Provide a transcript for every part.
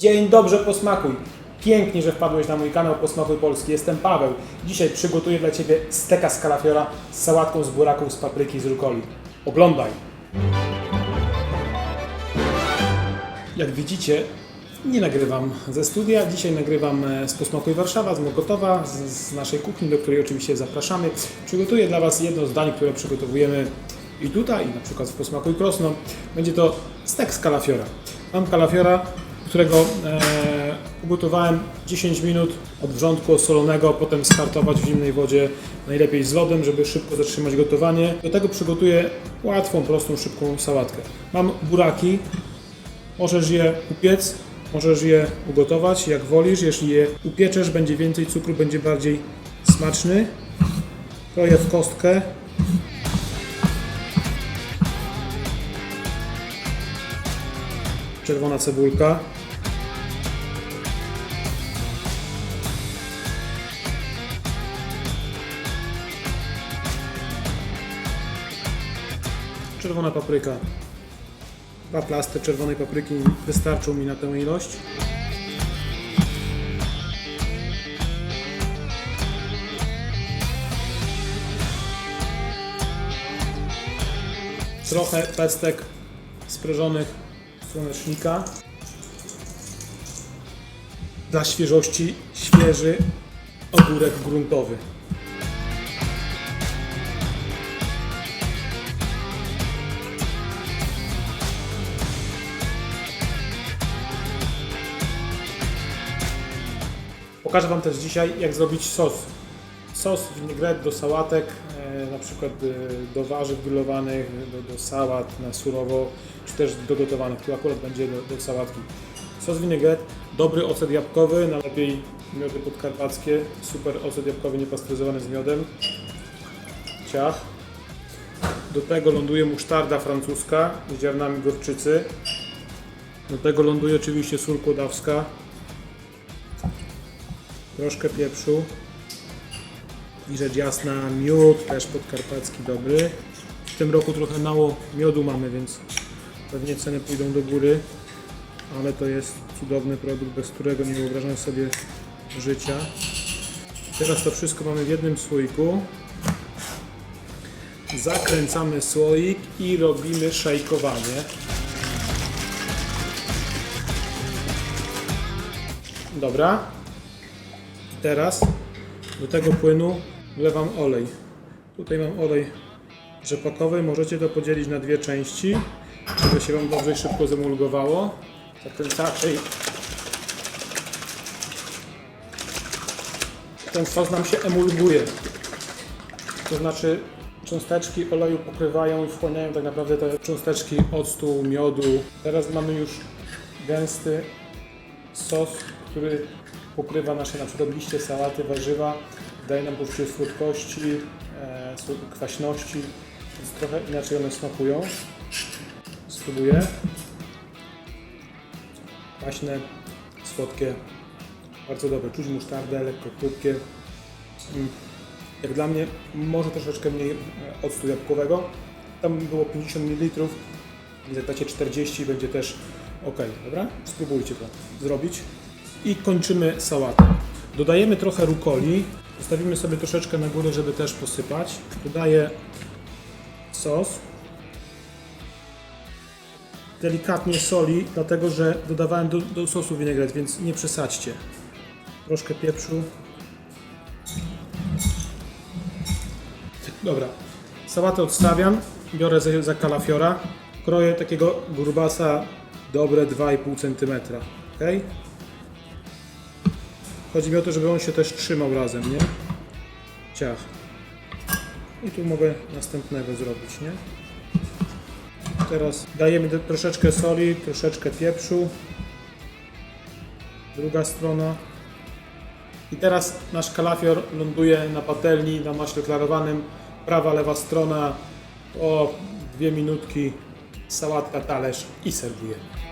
Dzień dobrze posmakuj. Pięknie, że wpadłeś na mój kanał Posmakuj Polski. Jestem Paweł. Dzisiaj przygotuję dla Ciebie steka z kalafiora z sałatką z buraków, z papryki z rukoli. Oglądaj. Jak widzicie, nie nagrywam ze studia. Dzisiaj nagrywam e, z Posmakuj Warszawa, z Mokotowa, z, z naszej kuchni, do której oczywiście zapraszamy. Przygotuję dla Was jedno z dań, które przygotowujemy i tutaj, i na przykład w Posmakuj Krosno. Będzie to stek z kalafiora. Mam kalafiora, którego e, ugotowałem 10 minut od wrzątku osolonego, potem skartować w zimnej wodzie, najlepiej z lodem, żeby szybko zatrzymać gotowanie. Do tego przygotuję łatwą, prostą, szybką sałatkę. Mam buraki, Możesz je upiec, możesz je ugotować, jak wolisz. Jeśli je upieczesz, będzie więcej cukru, będzie bardziej smaczny. Kroję w kostkę. Czerwona cebulka. Czerwona papryka. Dwa plasty czerwonej papryki wystarczą mi na tę ilość. Trochę pestek sprężonych słonecznika. Dla świeżości świeży ogórek gruntowy. Pokażę Wam też dzisiaj, jak zrobić sos. Sos vinaigrette do sałatek, e, na przykład e, do warzyw grillowanych, do, do sałat na surowo, czy też do gotowanych. Tu akurat będzie do, do sałatki. Sos vinaigrette, dobry ocet jabłkowy, najlepiej miody podkarpackie, super ocet jabłkowy niepasteryzowany z miodem. Ciach. Do tego ląduje musztarda francuska z ziarnami gorczycy. Do tego ląduje oczywiście sól kłodawska, troszkę pieprzu i rzecz jasna miód, też podkarpacki dobry. W tym roku trochę mało miodu mamy, więc pewnie ceny pójdą do góry, ale to jest cudowny produkt, bez którego nie wyobrażam sobie życia. Teraz to wszystko mamy w jednym słoiku. Zakręcamy słoik i robimy szejkowanie. Dobra, Teraz do tego płynu wlewam olej. Tutaj mam olej rzepakowy. Możecie to podzielić na dwie części, żeby się Wam dobrze i szybko zemulgowało. Zakręcacie i ten sos nam się emulguje. To znaczy cząsteczki oleju pokrywają i wchłaniają tak naprawdę te cząsteczki octu, miodu. Teraz mamy już gęsty sos, który pokrywa nasze na przykład liście sałaty, warzywa, daje nam poczucie słodkości, e, kwaśności, więc trochę inaczej one smakują. Spróbuję. Kwaśne, słodkie, bardzo dobre. Czuć musztardę, lekko chrupkie. Mm. Jak dla mnie może troszeczkę mniej e, octu jabłkowego. Tam było 50 ml, jak dacie 40 będzie też ok, dobra? Spróbujcie to zrobić i kończymy sałatę. Dodajemy trochę rukoli, zostawimy sobie troszeczkę na górę, żeby też posypać. Dodaję sos. Delikatnie soli, dlatego że dodawałem do, do sosu winegret, więc nie przesadźcie. Troszkę pieprzu. Dobra, sałatę odstawiam, biorę za, za kalafiora, kroję takiego grubasa dobre 2,5 cm. ok? Chodzi mi o to, żeby on się też trzymał razem, nie? Ciach. I tu mogę następnego zrobić, nie? Teraz dajemy troszeczkę soli, troszeczkę pieprzu. Druga strona. I teraz nasz kalafior ląduje na patelni, na maśle klarowanym. Prawa, lewa strona. O dwie minutki. Sałatka, talerz i serwujemy.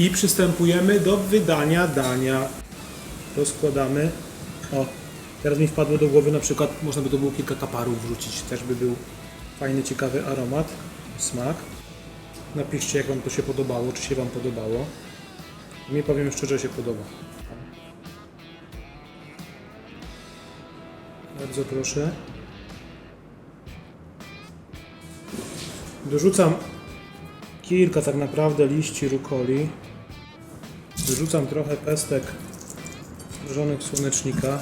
I przystępujemy do wydania dania. Rozkładamy. O, teraz mi wpadło do głowy na przykład, można by to było kilka kaparów wrzucić. Też by był fajny, ciekawy aromat, smak. Napiszcie, jak Wam to się podobało, czy się Wam podobało. Mi powiem szczerze, się podoba. Bardzo proszę. Dorzucam kilka tak naprawdę liści rukoli. Dorzucam trochę pestek mrożonych słonecznika.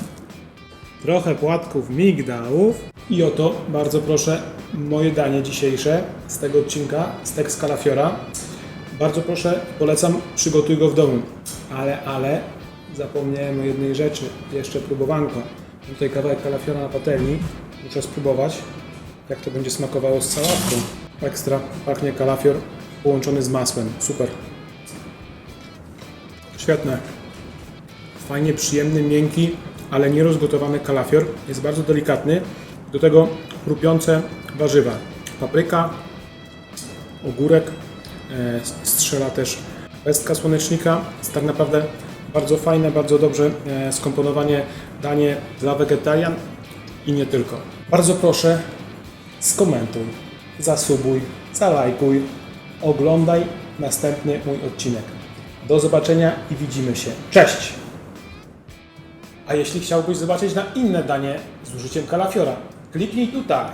Trochę płatków migdałów. I oto, bardzo proszę, moje danie dzisiejsze z tego odcinka, stek z kalafiora. Bardzo proszę, polecam, przygotuj go w domu. Ale, ale, zapomniałem o jednej rzeczy. Jeszcze próbowanko. Tutaj kawałek kalafiora na patelni. Muszę spróbować, jak to będzie smakowało z sałatką. Ekstra, pachnie kalafior połączony z masłem. Super. Świetne. Fajnie przyjemny, miękki, ale nierozgotowany kalafior. Jest bardzo delikatny. Do tego chrupiące warzywa. Papryka, ogórek, e, strzela też pestka słonecznika. Jest tak naprawdę bardzo fajne, bardzo dobrze e, skomponowanie danie dla wegetarian i nie tylko. Bardzo proszę, skomentuj, zasubuj, zalajkuj, oglądaj następny mój odcinek. Do zobaczenia i widzimy się. Cześć! A jeśli chciałbyś zobaczyć na inne danie z użyciem kalafiora, kliknij tutaj.